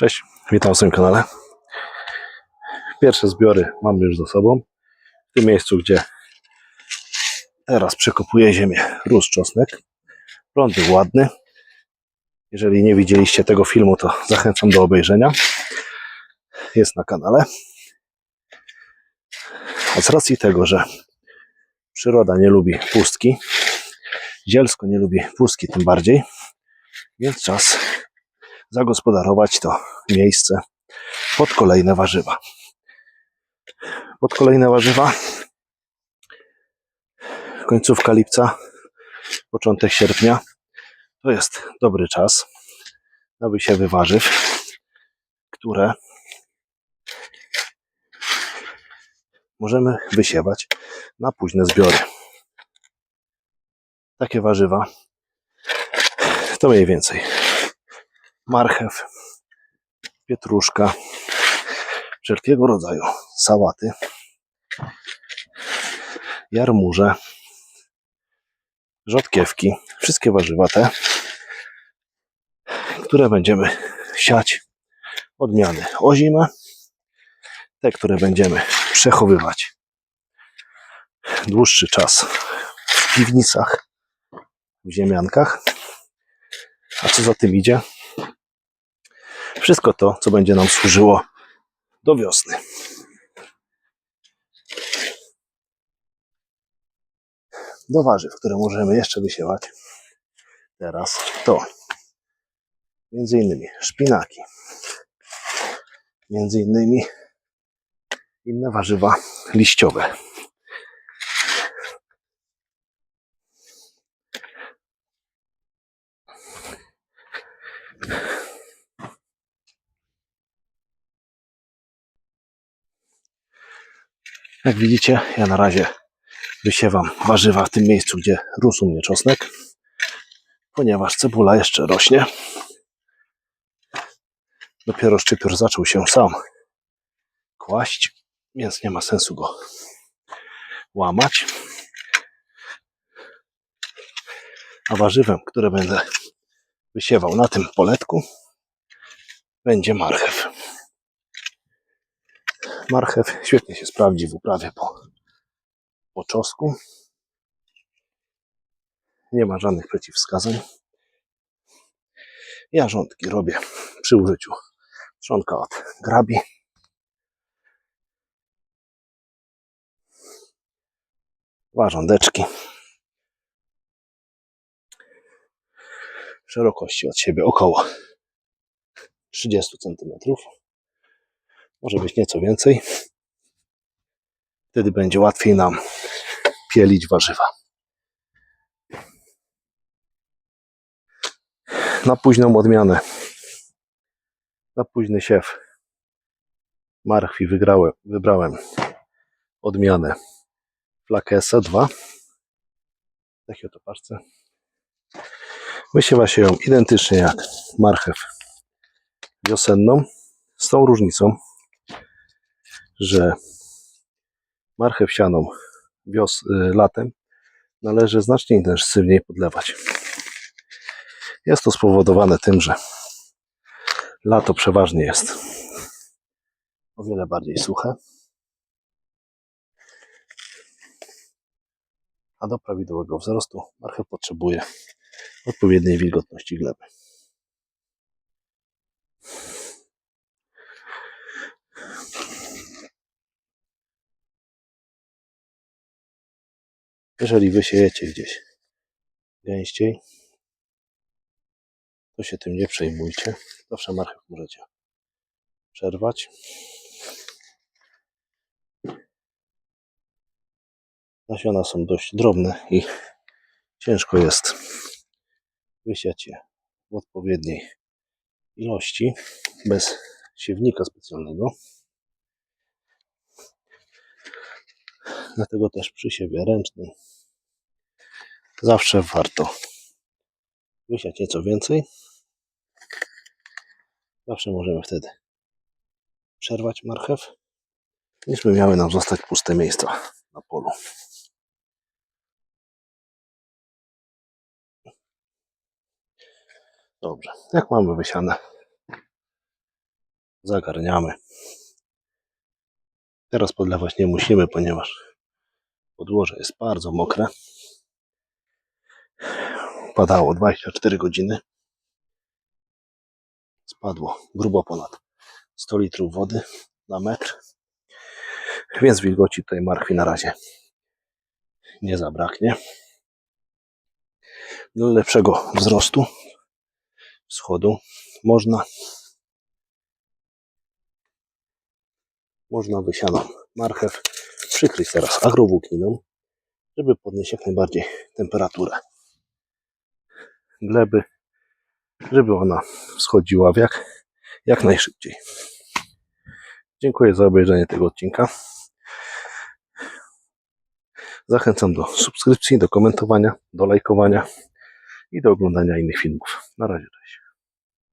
Cześć, witam w swoim kanale. Pierwsze zbiory mamy już za sobą. W tym miejscu, gdzie teraz przekopuję ziemię, rósł czosnek. Plon był ładny. Jeżeli nie widzieliście tego filmu, to zachęcam do obejrzenia. Jest na kanale. A z racji tego, że przyroda nie lubi pustki, zielsko nie lubi pustki tym bardziej, więc czas zagospodarować to miejsce pod kolejne warzywa. Pod kolejne warzywa końcówka lipca, początek sierpnia to jest dobry czas na wysiewy warzyw, które możemy wysiewać na późne zbiory. Takie warzywa to mniej więcej marchew, pietruszka, wszelkiego rodzaju sałaty, jarmuże, rzodkiewki, wszystkie warzywa te, które będziemy siać odmiany o zimę, te, które będziemy przechowywać dłuższy czas w piwnicach, w ziemiankach, a co za tym idzie, wszystko to, co będzie nam służyło do wiosny. Do warzyw, które możemy jeszcze wysiewać teraz, to między innymi szpinaki, między innymi inne warzywa liściowe. Jak widzicie, ja na razie wysiewam warzywa w tym miejscu, gdzie rósł mnie czosnek, ponieważ cebula jeszcze rośnie. Dopiero szczypior zaczął się sam kłaść, więc nie ma sensu go łamać. A warzywem, które będę wysiewał na tym poletku, będzie marchew. Marchew świetnie się sprawdzi w uprawie po, po czosku. Nie ma żadnych przeciwwskazań. Ja rządki robię przy użyciu trzonka od grabi. Dwa rządeczki. Szerokości od siebie około 30 cm. Może być nieco więcej. Wtedy będzie łatwiej nam pielić warzywa. Na późną odmianę, na późny siew marchwi wygrałem, wybrałem odmianę Flakesa 2. Takie oto parce. Wysiewa się ją identycznie jak marchew wiosenną, z tą różnicą, że marchew sianą wios, y, latem należy znacznie intensywniej podlewać. Jest to spowodowane tym, że lato przeważnie jest o wiele bardziej suche, a do prawidłowego wzrostu marchew potrzebuje odpowiedniej wilgotności gleby. Jeżeli wysiejecie gdzieś gęściej, to się tym nie przejmujcie. Zawsze marchew możecie przerwać. Nasiona są dość drobne i ciężko jest wysiać je w odpowiedniej ilości bez siewnika specjalnego. Dlatego też przy siewie ręcznym zawsze warto wysiać nieco więcej. Zawsze możemy wtedy przerwać marchew, niż by miały nam zostać puste miejsca na polu. Dobrze, jak mamy wysiane zagarniamy. Teraz podlewać nie musimy, ponieważ podłoże jest bardzo mokre. Padało 24 godziny. Spadło grubo ponad 100 litrów wody na metr. Więc wilgoci tej marchwi na razie nie zabraknie. Dla lepszego wzrostu, schodu można można wysianą marchew przykryć teraz agrowłókniną, żeby podnieść jak najbardziej temperaturę gleby, żeby ona schodziła w jak, jak najszybciej. Dziękuję za obejrzenie tego odcinka. Zachęcam do subskrypcji, do komentowania, do lajkowania i do oglądania innych filmów. Na razie, cześć.